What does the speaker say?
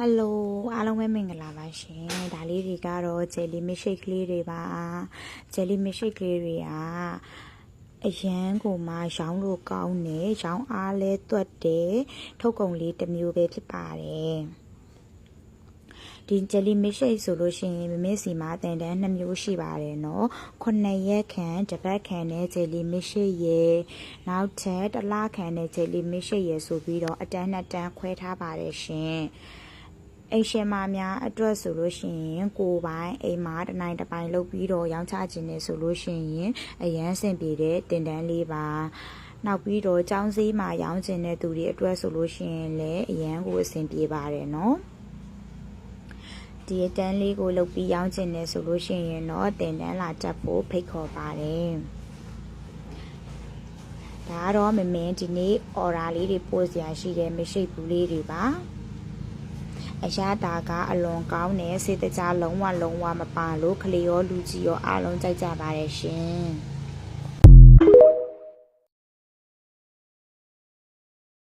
ဟယ်လိုအားလုံးပဲမင်္ဂလာပါရှင်ဒါလေးတွေကတော့ဂျယ်လီမစ်ရှိတ်ကလေးတွေပါဂျယ်လီမစ်ရှိတ်ကလေးတွေကအရန်ကိုမှရောင်းလို့ကောင်းတယ်ရောင်းအားလဲတွက်တယ်ထုတ်ကုန်လေးတစ်မျိုးပဲဖြစ်ပါတယ်ဒီဂျယ်လီမစ်ရှိတ်ဆိုလို့ရှိရင်မမစီမှာတန်တန်း2မျိုးရှိပါတယ်နော်9ရက်ခန့်တစ်ပတ်ခန့်နဲ့ဂျယ်လီမစ်ရှိတ်ရယ်နောက်ထပ်တစ်လခန့်နဲ့ဂျယ်လီမစ်ရှိတ်ရယ်ဆိုပြီးတော့အတန်းနဲ့တန်းခွဲထားပါတယ်ရှင် အိမ်ရှင်မများအတွက်ဆိုလို့ရှိရင်ကိုပိုင်အိမ်မှာတနိုင်တပိုင်လုပ်ပြီးတော့ရောင်းချခြင်းနဲ့ဆိုလို့ရှိရင်အရန်စင်ပြေတဲ့တင်တန်းလေးပါနောက်ပြီးတော့ចောင်းဈေးမှာရောင်းချင်တဲ့သူတွေအတွက်ဆိုလို့ရှိရင်လည်းအရန်ကိုအဆင်ပြေပါတယ်နော်ဒီတန်းလေးကိုလုတ်ပြီးရောင်းချင်တယ်ဆိုလို့ရှိရင်တော့တင်တန်းလာတက်ဖို့ဖိတ်ခေါ်ပါတယ်ဒါကတော့မမင်းဒီနေ့ order လေးတွေပို့စရာရှိတယ်မရှိဘူးလေးတွေပါ အရသာကအလွန်ကောင်းတဲ့စေတကြားလုံးဝလုံးဝမပါလို့ခလီရောလူကြီးရောအားလုံးကြိုက်ကြပါတယ်ရှင်